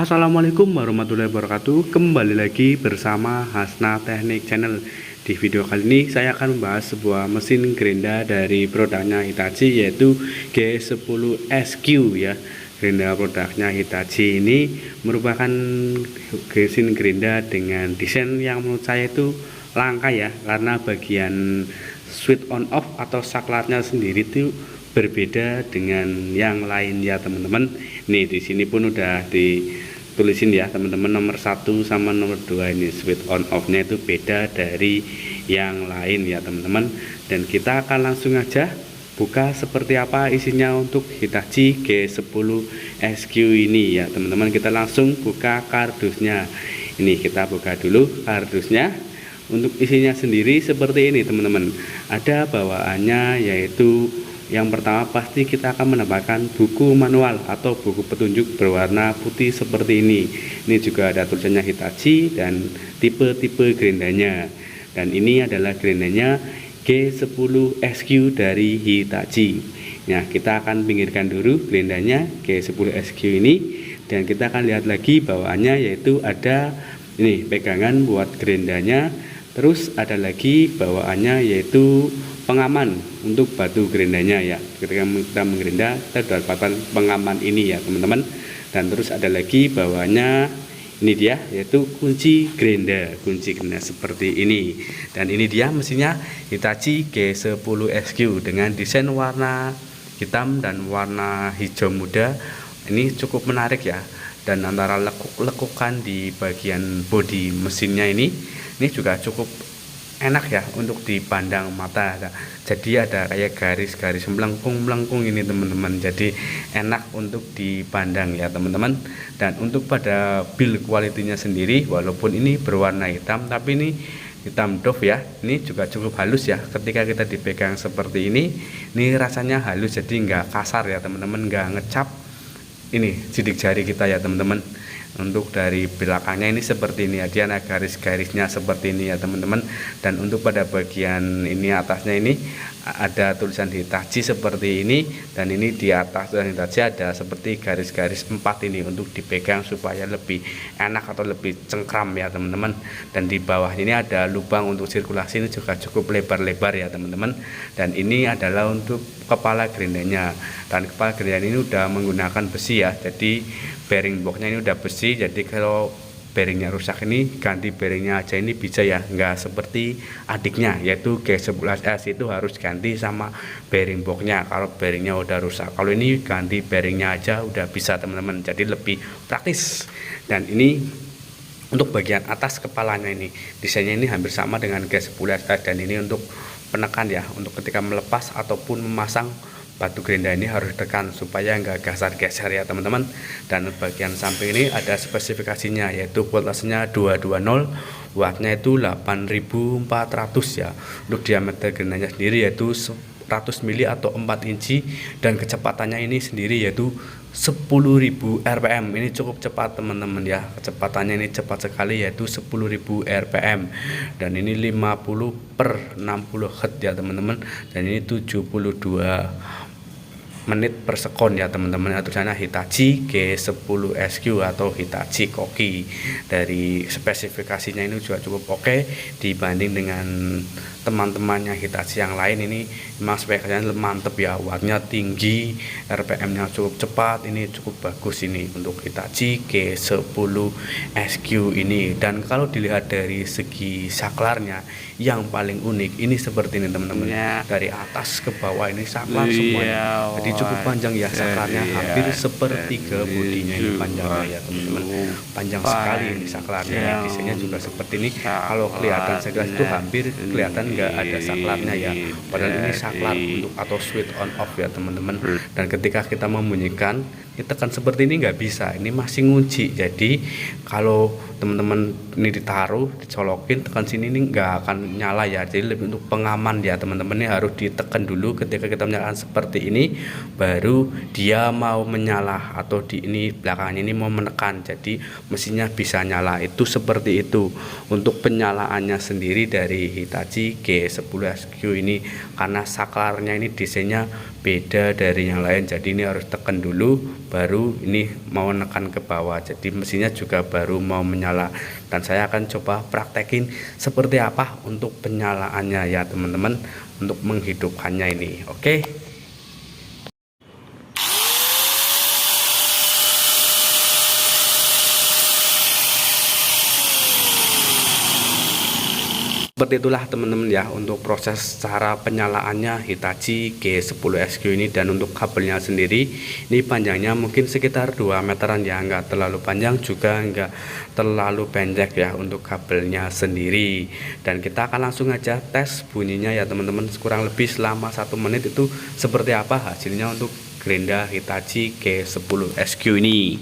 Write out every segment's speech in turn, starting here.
Assalamualaikum warahmatullahi wabarakatuh. Kembali lagi bersama Hasna Teknik Channel. Di video kali ini saya akan membahas sebuah mesin gerinda dari produknya Hitachi yaitu G10SQ ya. Gerinda produknya Hitachi ini merupakan mesin gerinda dengan desain yang menurut saya itu langka ya. Karena bagian switch on off atau saklarnya sendiri itu berbeda dengan yang lain ya teman-teman. Nih di sini pun udah ditulisin ya teman-teman. Nomor satu sama nomor dua ini switch on off nya itu beda dari yang lain ya teman-teman. Dan kita akan langsung aja buka seperti apa isinya untuk Hitachi G10 SQ ini ya teman-teman. Kita langsung buka kardusnya. Ini kita buka dulu kardusnya. Untuk isinya sendiri seperti ini teman-teman. Ada bawaannya yaitu yang pertama pasti kita akan menambahkan buku manual atau buku petunjuk berwarna putih seperti ini. Ini juga ada tulisannya Hitachi dan tipe-tipe gerendanya. Dan ini adalah gerendanya G10SQ dari Hitachi. Nah, kita akan pinggirkan dulu gerendanya G10SQ ini dan kita akan lihat lagi bawaannya yaitu ada ini pegangan buat gerendanya. Terus ada lagi bawaannya yaitu pengaman untuk batu gerendanya ya. Ketika kita mengerenda kita pengaman ini ya teman-teman. Dan terus ada lagi bawahnya ini dia yaitu kunci gerenda kunci gerenda seperti ini. Dan ini dia mesinnya Hitachi G10SQ dengan desain warna hitam dan warna hijau muda. Ini cukup menarik ya. Dan antara lekuk-lekukan di bagian bodi mesinnya ini ini juga cukup enak ya untuk dipandang mata. Jadi ada kayak garis-garis melengkung-melengkung ini teman-teman. Jadi enak untuk dipandang ya teman-teman. Dan untuk pada build kualitinya sendiri walaupun ini berwarna hitam tapi ini hitam doff ya. Ini juga cukup halus ya ketika kita dipegang seperti ini. Ini rasanya halus jadi nggak kasar ya teman-teman. Nggak ngecap ini sidik jari kita ya teman-teman untuk dari belakangnya ini seperti ini ya dia ada garis-garisnya seperti ini ya teman-teman. Dan untuk pada bagian ini atasnya ini ada tulisan Hitachi seperti ini. Dan ini di atas tulisan Hitachi ada seperti garis-garis empat ini untuk dipegang supaya lebih enak atau lebih cengkram ya teman-teman. Dan di bawah ini ada lubang untuk sirkulasi ini juga cukup lebar-lebar ya teman-teman. Dan ini adalah untuk kepala gerindanya. Dan kepala gerinda ini udah menggunakan besi ya. Jadi bearing boxnya ini udah besi jadi kalau bearingnya rusak ini ganti bearingnya aja ini bisa ya. Nggak seperti adiknya yaitu G11S itu harus ganti sama bearing boxnya. Kalau bearingnya udah rusak kalau ini ganti bearingnya aja udah bisa teman-teman. Jadi lebih praktis. Dan ini untuk bagian atas kepalanya ini desainnya ini hampir sama dengan G11S dan ini untuk penekan ya untuk ketika melepas ataupun memasang batu gerinda ini harus tekan supaya enggak geser-geser ya teman-teman. Dan bagian samping ini ada spesifikasinya yaitu voltasenya 220 wattnya itu 8400 ya. Untuk diameter gerindanya sendiri yaitu 100 mili atau 4 inci dan kecepatannya ini sendiri yaitu 10.000 rpm ini cukup cepat teman-teman ya. Kecepatannya ini cepat sekali yaitu 10.000 rpm dan ini 50 per 60 Hz ya teman-teman. Dan ini 72 menit per sekon ya teman-teman. Atau sana Hitachi G10SQ atau Hitachi Koki. Dari spesifikasinya ini juga cukup oke dibanding dengan teman-temannya Hitachi yang lain. Ini memang speknya mantep ya wattnya tinggi RPM nya cukup cepat. Ini cukup bagus ini untuk Hitachi G10 SQ ini. Dan kalau dilihat dari segi saklarnya yang paling unik ini seperti ini teman-teman. Ya. dari atas ke bawah ini saklar iya, semuanya. Jadi cukup panjang ya saklarnya iya, hampir sepertiga bodinya ini panjangnya ya teman-teman. Panjang sekali ini saklarnya desainnya juga seperti ini. Kalau kelihatan sekilas itu hampir kelihatan nggak ada saklarnya ya. Padahal ini saklar untuk atau switch on off ya teman-teman. Dan ketika kita membunyikan kita kan seperti ini nggak bisa. Ini masih ngunci. Jadi kalau teman-teman ini ditaruh dicolokin tekan sini ini nggak akan nyala ya. Jadi lebih untuk pengaman ya teman-teman. Ini harus ditekan dulu ketika kita menyalakan seperti ini baru dia mau menyala atau di ini belakangnya ini mau menekan. Jadi mesinnya bisa nyala itu seperti itu. Untuk penyalaannya sendiri dari Hitachi G10SQ ini karena saklarnya ini desainnya beda dari yang lain. Jadi ini harus tekan dulu baru ini mau nekan ke bawah. Jadi mesinnya juga baru mau menyala dan saya akan coba praktekin seperti apa untuk penyalaannya ya teman-teman untuk menghidupkannya ini. Oke seperti itulah teman-teman ya untuk proses cara penyalaannya Hitachi G10SQ ini dan untuk kabelnya sendiri. Ini panjangnya mungkin sekitar 2 meteran ya. Enggak terlalu panjang juga enggak terlalu pendek ya untuk kabelnya sendiri. Dan kita akan langsung aja tes bunyinya ya teman-teman. Kurang lebih selama satu menit itu seperti apa hasilnya untuk Grenda Hitachi G10SQ ini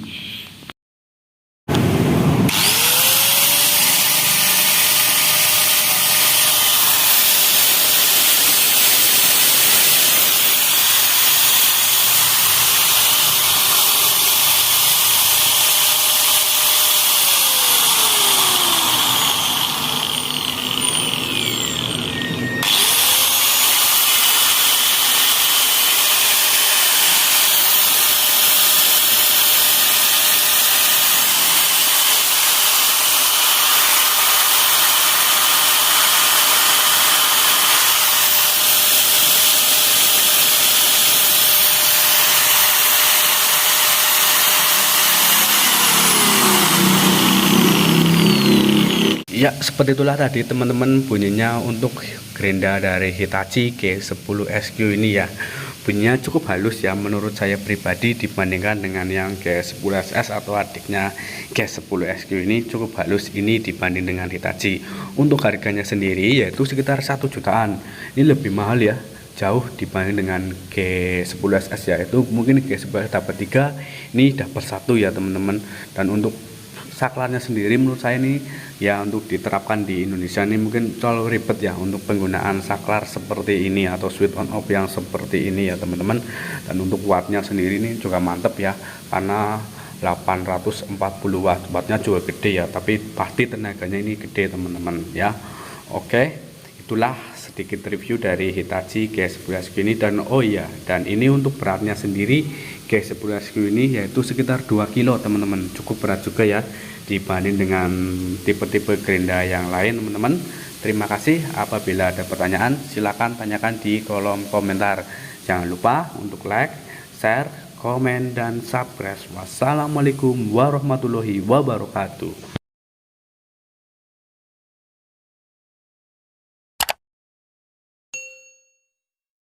Ya, seperti itulah tadi teman-teman bunyinya untuk Grenda dari Hitachi G10SQ ini ya. Bunyinya cukup halus ya menurut saya pribadi dibandingkan dengan yang G10SS atau adiknya G10SQ ini cukup halus ini dibanding dengan Hitachi. Untuk harganya sendiri yaitu sekitar satu jutaan. Ini lebih mahal ya jauh dibanding dengan G11S ya itu mungkin G11 dapat 3 ini dapat satu ya teman-teman dan untuk saklarnya sendiri menurut saya ini ya untuk diterapkan di Indonesia ini mungkin terlalu ribet ya untuk penggunaan saklar seperti ini atau switch on off yang seperti ini ya teman-teman. Dan untuk wattnya sendiri ini juga mantep ya karena 840 watt wattnya juga gede ya tapi pasti tenaganya ini gede teman-teman ya. Oke itulah sedikit review dari Hitachi G11 ini dan oh iya dan ini untuk beratnya sendiri G11 ini yaitu sekitar 2 kilo teman-teman. Cukup berat juga ya dibanding dengan tipe-tipe Grenda yang lain teman-teman. Terima kasih. Apabila ada pertanyaan silahkan tanyakan di kolom komentar. Jangan lupa untuk like share komen dan subscribe. Wassalamualaikum warahmatullahi wabarakatuh